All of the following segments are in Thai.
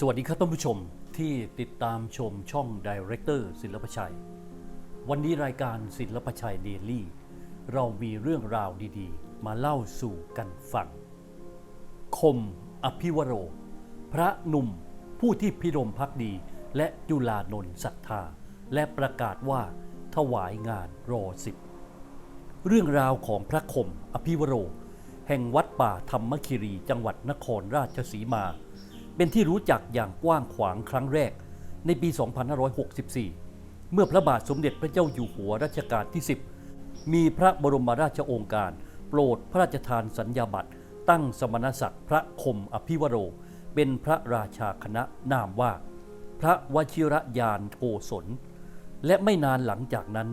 สวัสดีครับท่านผู้ชมที่ติดตามชมช่องดีเรคเตอร์ศิลปชัย วันนี้รายการศิลปชัยเดลี่ เรามีเรื่องราวดีๆ มาเล่าสู่กันฟัง คมอภิวโร พระหนุ่มผู้ที่พิรมพักดีและจุลานนท์ศรัทธา และประกาศว่าถวายงานรอสิบเรื่องราวของพระคมอภิวโร แห่งวัดป่าธรรมคิรีจังหวัดนครราชสีมา เป็นที่รู้จักอย่างกว้างขวางครั้งแรกในปี 2564 เมื่อพระบาทสมเด็จพระเจ้าอยู่หัวรัชกาลที่ 10 มีพระบรมราชโองการ โปรดพระราชทานสัญญาบัตรตั้งสมณศักดิ์พระคมอภิวโร เป็นพระราชาคณะนามว่า พระวชิรยานโกศล และไม่นานหลังจากนั้น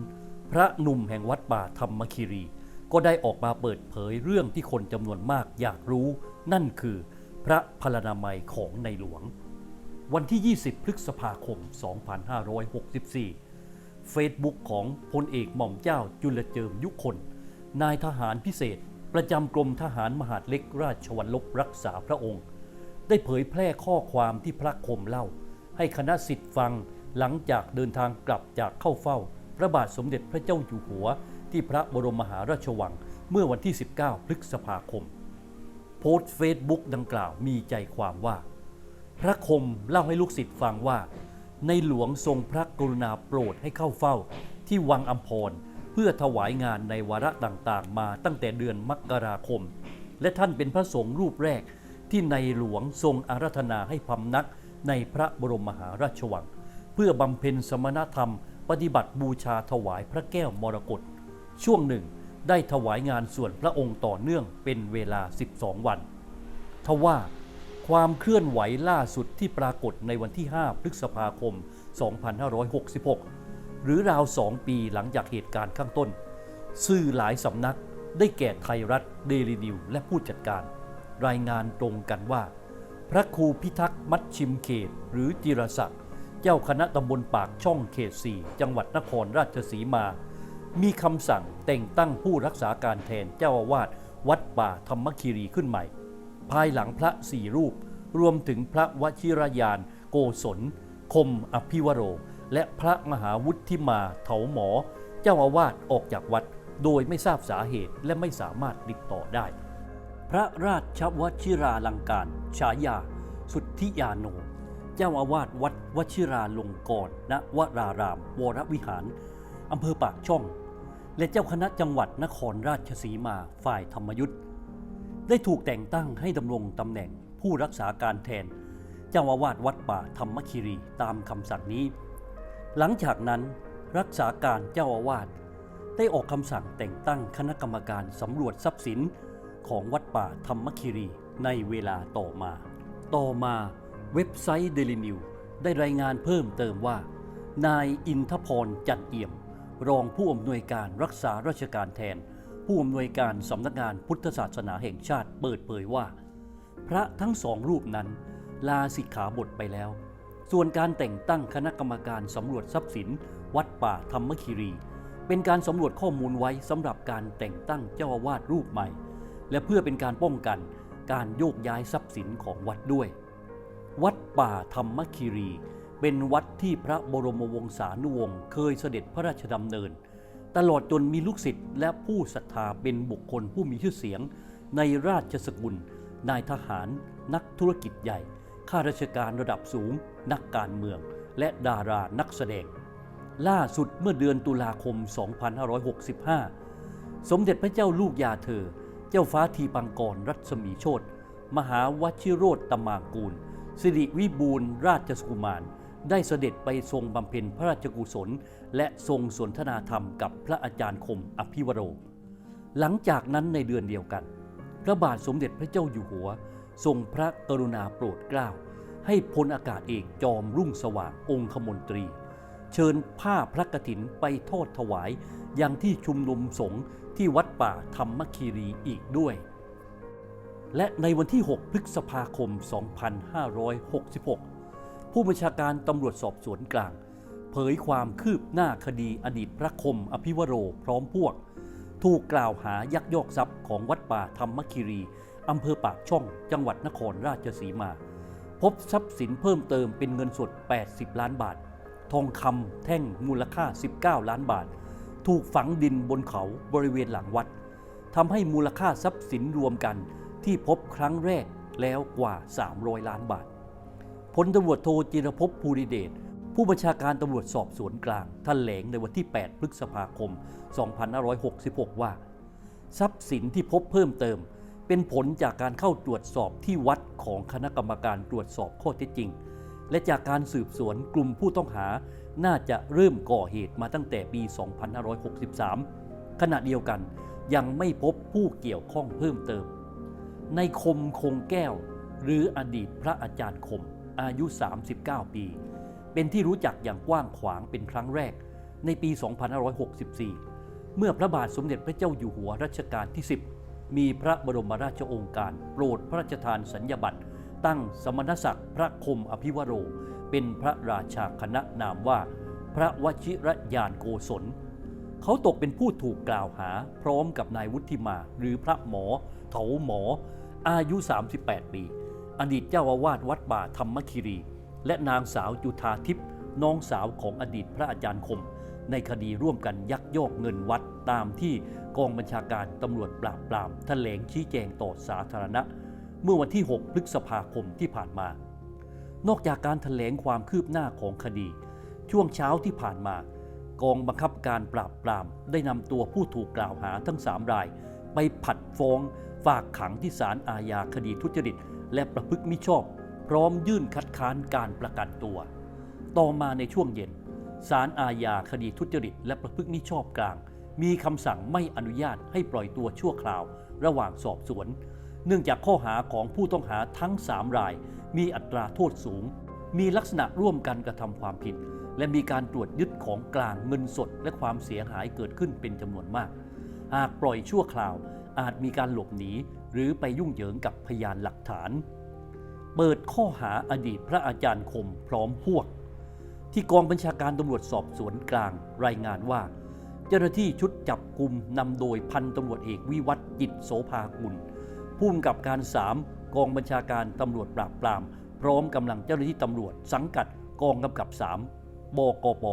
พระหนุ่มแห่งวัดป่าธรรมคีรี ก็ได้ออกมาเปิดเผยเรื่องที่คนจำนวนมากอยากรู้ นั่นคือ พระพลานามัยของในหลวง วันที่ 20 พฤษภาคม 2564 เฟซบุ๊กของพลเอกหม่อมเจ้าจุลเจิมยุคน นายทหารพิเศษ ประจำกรมทหารมหาดเล็กราชวัลลบรักษาพระองค์ ได้เผยแพร่ข้อความที่พระคมเล่า ให้คณะสิทธิ์ฟังหลังจากเดินทางกลับจากเข้าเฝ้า พระบาทสมเด็จพระเจ้าอยู่หัว ที่พระบรมมหาราชวังเมื่อวันที่ 19 พฤษภาคม สต์เฟซบุ๊กดังกล่าวมีใจความว่า พระคมเล่าให้ลูกศิษย์ฟังว่า ในหลวงทรงพระกรุณาโปรดให้เข้าเฝ้า ที่วังอัมพรเพื่อถวายงานในวาระต่างๆ มาตั้งแต่เดือนมกราคม และท่านเป็นพระสงฆ์รูปแรกที่ในหลวงทรงอาราธนาให้พำนักในพระบรมมหาราชวัง เพื่อบำเพ็ญสมณธรรม ปฏิบัติบูชาถวายพระแก้วมรกตช่วงหนึ่ง ได้ถวายงานส่วนพระองค์ต่อเนื่องเป็นเวลา 12 วันทว่าความเคลื่อนไหวล่าสุดที่ปรากฏในวันที่ 5 พฤษภาคม 2566 หรือราว 2 ปีหลังจากเหตุการณ์ข้างต้น สื่อหลายสำนักได้แก่ไทยรัฐเดลินิวและผู้จัดการ รายงานตรงกันว่า พระครูพิทักษ์มัดชิมเขต หรือจิรศักดิ์เจ้าคณะตำบลปากช่องเขต 4 จังหวัดนครราชสีมา มีคำสั่งแต่งตั้งผู้รักษาการแทนเจ้าอาวาสวัดป่าธรรมคีรีขึ้นใหม่ ภายหลังพระสี่รูป รวมถึงพระวชิรยาน โกศล คมอภิวโร และพระมหาวุฒิมาเถาหมอ เจ้าอาวาสออกจากวัดโดยไม่ทราบสาเหตุและไม่สามารถติดต่อได้ พระราชวชิราลังการ ฉายา สุทธิยาโน เจ้าอาวาสวัดวชิราลงกรณณวราราม วรวิหารอำเภอปากช่อง และเจ้าคณะจังหวัดนครราชสีมาฝ่ายธรรมยุทธ์ได้ถูกแต่งตั้งให้ดำรงตำแหน่งผู้รักษาการแทน เจ้าอาวาสวัดป่าธรรมคีรีตามคำสั่งนี้ หลังจากนั้นรักษาการเจ้าอาวาสได้ออกคำสั่งแต่งตั้งคณะกรรมการสำรวจทรัพย์สินของวัดป่าธรรมคีรีในเวลาต่อมา ต่อมาเว็บไซต์เดลินิวได้รายงานเพิ่มเติมว่า นายอินทพรจันเอี่ยม รองผู้อำนวยการรักษาราชการแทน ผู้อำนวยการสำนักงานพุทธศาสนาแห่งชาติเปิดเผยว่า พระทั้งสองรูปนั้น ลาสิกขาบทไปแล้ว ส่วนการแต่งตั้งคณะกรรมการสำรวจทรัพย์สิน วัดป่าธรรมคีรี เป็นการสำรวจข้อมูลไว้สำหรับการแต่งตั้งเจ้าอาวาสรูปใหม่ และเพื่อเป็นการป้องกันการโยกย้ายทรัพย์สินของวัดด้วย วัดป่าธรรมคีรี เป็นวัดที่พระบรมวงศานุวงศ์เคยเสด็จพระราชดำเนิน ตลอดจนมีลูกศิษย์และผู้ศรัทธาเป็นบุคคลผู้มีชื่อเสียง ในราชสกุล นายทหาร นักธุรกิจใหญ่ ข้าราชการระดับสูง นักการเมือง และดารานักแสดง ล่าสุดเมื่อเดือนตุลาคม 2565 สมเด็จพระเจ้าลูกยาเธอ เจ้าฟ้าทีปังกรรัศมีโชตมหาวชิโรตตมางกูล สิริวิบูลราชสกุมาร ได้เสด็จไปทรงบำเพ็ญพระราชกุศล และทรงสนทนาธรรมกับพระอาจารย์คมอภิวโร หลังจากนั้นในเดือนเดียวกัน พระบาทสมเด็จพระเจ้าอยู่หัว ทรงพระกรุณาโปรดเกล้า ให้พลอากาศเอกจอมรุ่งสว่างองคมนตรี เชิญผ้าพระกฐินไปทอดถวายยังที่ชุมนุมสงฆ์ที่วัดป่าธรรมคีรีอีกด้วย และในวันที่ 6 พฤษภาคม 2566 ผู้บัญชาการตำรวจสอบสวนกลาง เผยความคืบหน้าคดีอดีตพระคมอภิวโรพร้อมพวก ถูกกล่าวหายักยอกทรัพย์ของวัดป่าธรรมคีรีอำเภอปากช่อง จังหวัดนครราชสีมา พบทรัพย์สินเพิ่มเติมเป็นเงินสด 80 ล้านบาท ทองคำแท่งมูลค่า 19 ล้านบาท ถูกฝังดินบนเขาบริเวณหลังวัดทำให้มูลค่าทรัพย์สินรวมกันที่พบครั้งแรกแล้วกว่า 300 ล้านบาท พลตำรวจโทจิรภพภูริเดชผู้บัญชาการตำรวจสอบสวนกลางท่านแถลงในวันที่ 8 พฤษภาคม 2566 ว่า ทรัพย์สินที่พบเพิ่มเติม เป็นผลจากการเข้าตรวจสอบที่วัดของคณะกรรมการตรวจสอบข้อเท็จจริง และจากการสืบสวนกลุ่มผู้ต้องหา น่าจะเริ่มก่อเหตุมาตั้งแต่ปี 2563 ขณะเดียวกันยังไม่พบผู้เกี่ยวข้องเพิ่มเติม ในคมคงแก้ว หรืออดีตพระอาจารย์คม อายุ 39 ปี เป็นที่รู้จักอย่างกว้างขวางเป็นครั้งแรกในปี 2564 เมื่อพระบาทสมเด็จพระเจ้าอยู่หัวรัชกาลที่ 10 มีพระบรมราชโองการ โปรดพระราชทานสัญญบัตรตั้งสมณศักดิ์พระคมอภิวโร เป็นพระราชาคณะนามว่า พระวชิรยานโกศล เขาตกเป็นผู้ถูกกล่าวหาพร้อมกับนายวุฒิมา หรือพระหมอ เถาหมอ อายุ 38 ปี อดีตเจ้าอาวาสวัดป่าธรรมคิรี และนางสาวจุธาทิพย์น้องสาวของอดีตพระอาจารย์คม ในคดีร่วมกันยักยอกเงินวัดตามที่กองบัญชาการตำรวจปราบปรามแถลงชี้แจงต่อสาธารณะ เมื่อวันที่ 6 พฤษภาคมที่ผ่านมา นอกจากการแถลงความคืบหน้าของคดี ช่วงเช้าที่ผ่านมากองบังคับการปราบปราม ได้นำตัวผู้ถูกกล่าวหาทั้ง 3 ราย ไปผัดฟ้องฝากขังที่ศาลอาญาคดีทุจริต และประพฤติมิชอบ พร้อมยื่นคัดค้านการประกันตัว ต่อมาในช่วงเย็นศาลอาญาคดีทุจริต และประพฤติมิชอบกลาง มีคำสั่งไม่อนุญาตให้ปล่อยตัวชั่วคราว ระหว่างสอบสวน เนื่องจากข้อหาของผู้ต้องหาทั้ง 3 ราย มีอัตราโทษสูง มีลักษณะร่วมกันกระทำความผิด และมีการตรวจยึดของกลางเงินสด และความเสียหายเกิดขึ้นเป็นจำนวนมาก หากปล่อยชั่วคราว อาจมีการหลบหนีหรือไปยุ่งเหยิงกับพยานหลักฐาน เปิดข้อหาอดีตพระอาจารย์คมพร้อมพวก ที่กองบัญชาการตำรวจสอบสวนกลางรายงานว่า เจ้าหน้าที่ชุดจับกลุ่มนำโดยพันตำรวจเอกวิวัฒจิตโสภากุลผู้กำกับการ 3 กองบัญชาการตำรวจปราบปราม พร้อมกำลังเจ้าหน้าที่ตำรวจสังกัดกองกำกับ 3 บกป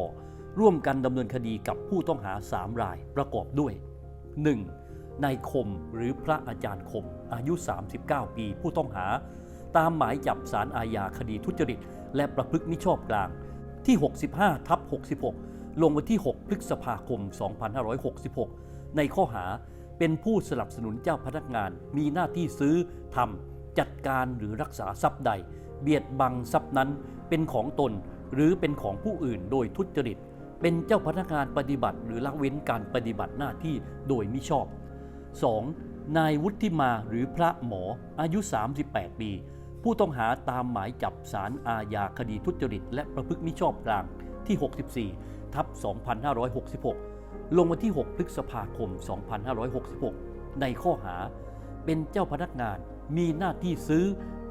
ร่วมกันดำเนินคดีกับผู้ต้องหา 3 รายประกอบด้วย 1. นายคมหรือพระอาจารย์คม อายุ 39 ปีผู้ต้องหา ตามหมายจับสารอาญาคดีทุจริต และประพฤติมิชอบกลางที่ 65 ทับ 66 ลงวันที่ 6 พฤษภาคม 2566 ในข้อหาเป็นผู้สนับสนุนเจ้าพนักงาน มีหน้าที่ซื้อทำจัดการหรือรักษาทรัพย์ใด เบียดบังทรัพย์นั้นเป็นของตนหรือเป็นของผู้อื่นโดยทุจริต เป็นเจ้าพนักงานปฏิบัติ หรือละเว้นการปฏิบัติหน้าที่โดยมิชอบ 2. นายวุฒิมาหรือพระหมออายุ 38 ปี ผู้ต้องหาตามหมายจับสารอาญาคดีทุจริต และประพฤติมิชอบกลางที่ 64 ทับ 2566 ลงวันที่ 6 พฤษภาคม 2566 ในข้อหา เป็นเจ้าพนักงานมีหน้าที่ซื้อ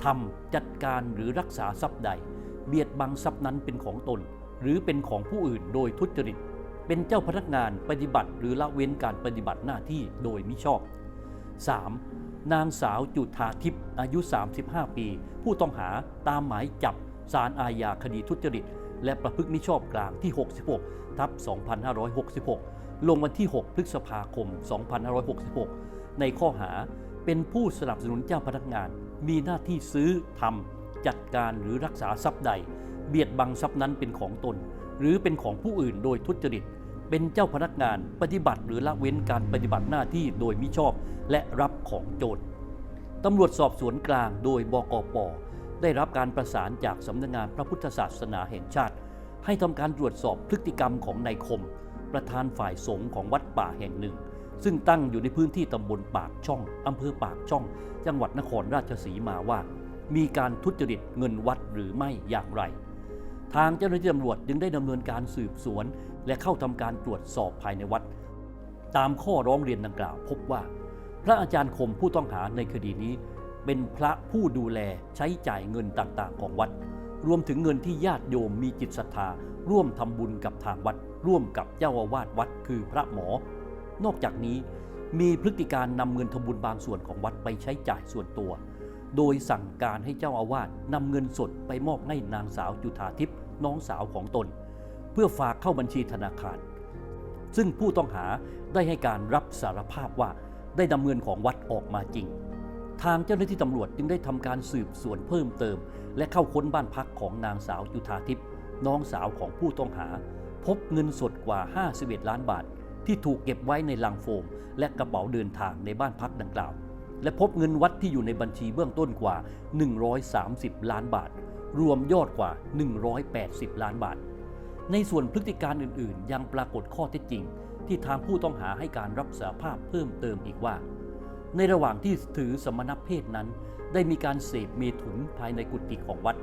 ทำจัดการหรือรักษาทรัพย์ใด เบียดบังทรัพย์นั้นเป็นของตน หรือเป็นของผู้อื่นโดยทุจริต เป็นเจ้าพนักงานปฏิบัติ หรือละเว้นการปฏิบัติหน้าที่โดยมิชอบ 3. นางสาวจุธาทิพย์อายุ 35 ปี ผู้ต้องหาตามหมายจับสารอาญาคดีทุจริต และประพฤติมิชอบกลางที่ 66 ทับ 2566 ลงวันที่ 6 พฤษภาคม 2566 ในข้อหาเป็นผู้สนับสนุนเจ้าพนักงาน มีหน้าที่ซื้อทำจัดการหรือรักษาทรัพย์ใด เบียดบังทรัพย์นั้นเป็นของตน หรือเป็นของผู้อื่นโดยทุจริต เป็นเจ้าพนักงานปฏิบัติหรือละเว้นการปฏิบัติหน้าที่โดยมิชอบและรับของโจรตำรวจสอบสวนกลางโดยบกปได้รับการประสานจากสำนักงานพระพุทธศาสนาแห่งชาติ ให้ทำการตรวจสอบพฤติกรรมของนายคม ประธานฝ่ายสงฆ์ของวัดป่าแห่งหนึ่ง ซึ่งตั้งอยู่ในพื้นที่ตำบลปากช่องอำเภอปากช่อง จังหวัดนครราชสีมาว่า มีการทุจริตเงินวัดหรือไม่อย่างไร ทางเจ้าหน้าที่ตำรวจจึงได้ดำเนินการสืบสวน และเข้าทำการตรวจสอบภายในวัด ตามข้อร้องเรียนดังกล่าว พบว่า พระอาจารย์คมผู้ต้องหาในคดีนี้ เป็นพระผู้ดูแลใช้จ่ายเงินต่างๆ ของวัด รวมถึงเงินที่ญาติโยมมีจิตศรัทธา ร่วมทำบุญกับทางวัด ร่วมกับเจ้าอาวาสวัด คือพระหมอ นอกจากนี้มีพฤติการนำเงินทำบุญบางส่วนของวัดไปใช้จ่ายส่วนตัว โดยสั่งการให้เจ้าอาวาสนำเงินสดไปมอบให้นางสาวจุธาทิพย์ น้องสาวของตน เพื่อฝากเข้าบัญชีธนาคาร ซึ่งผู้ต้องหาได้ให้การรับสารภาพว่าได้นำเงินของวัดออกมาจริง ทางเจ้าหน้าที่ตำรวจจึงได้ทำการสืบสวนเพิ่มเติม และเข้าค้นบ้านพักของนางสาวจุธาทิพย์น้องสาวของผู้ต้องหา พบเงินสดกว่า 51 ล้านบาท ที่ถูกเก็บไว้ในลังโฟม และกระเป๋าเดินทางในบ้านพักดังกล่าว และพบเงินวัดที่อยู่ในบัญชีเบื้องต้นกว่า 130 ล้านบาท รวมยอดกว่า 180 ล้านบาท ในส่วนพฤติการอื่นๆ ยังปรากฏข้อเท็จจริง ที่ทางผู้ต้องหาให้การรับสารภาพเพิ่มเติมอีกว่า ในระหว่างที่ถือสมณเพศนั้น ได้มีการเสพเมถุนภายในกุฏิของวัด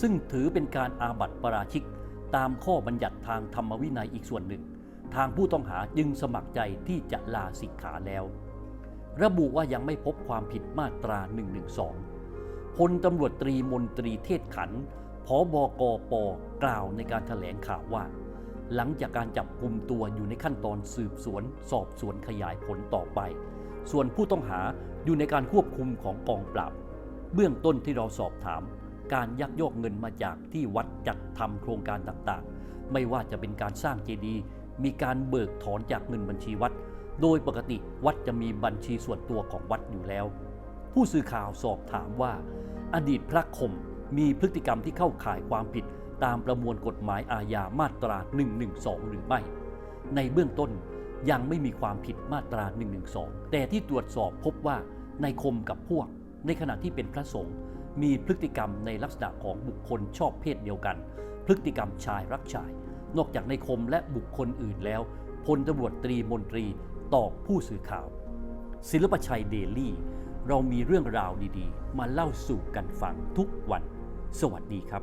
ซึ่งถือเป็นการอาบัติปราชิก ตามข้อบัญญัติทางธรรมวินัยอีกส่วนหนึ่ง ทางผู้ต้องหาจึงสมัครใจที่จะลาสิกขาแล้ว ระบุว่ายังไม่พบความผิดมาตรา 112 พลตำรวจตรีมนตรีเทศขันธ์ผบกปกล่าวในการถแถลงข่าวว่า หลังจากการจับกลุ่มตัวอยู่ในขั้นตอนสืบสวน สอบสวนขยายผลต่อไป ส่วนผู้ต้องหาอยู่ในการควบคุมของกองปราบ เบื้องต้นที่เราสอบถาม การยักยอกเงินมาจากที่วัดจัดทำโครงการต่างๆ ไม่ว่าจะเป็นการสร้างเจดีย์มีการเบิกถอนจากเงินบัญชีวัด โดยปกติวัดจะมีบัญชีส่วนตัวของวัดอยู่แล้ว ผู้สื่อข่าวสอบถามว่า อดีตพระคมมีพฤติกรรมที่เข้าข่ายความผิดตามประมวลกฎหมายอาญามาตรา 112 หรือไม่ ในเบื้องต้นยังไม่มีความผิดมาตรา 112 แต่ที่ตรวจสอบพบว่าในคมกับพวก ในขณะที่เป็นพระสงฆ์มีพฤติกรรมในลักษณะของบุคคลชอบเพศเดียวกัน พฤติกรรมชายรักชาย นอกจากในคมและบุคคลอื่นแล้วพลตำรวจตรีมนตรีตอบผู้สื่อข่าว ศิลปชัยเดลี่ เรามีเรื่องราวดีๆ มาเล่าสู่กันฟังทุกวัน สวัสดีครับ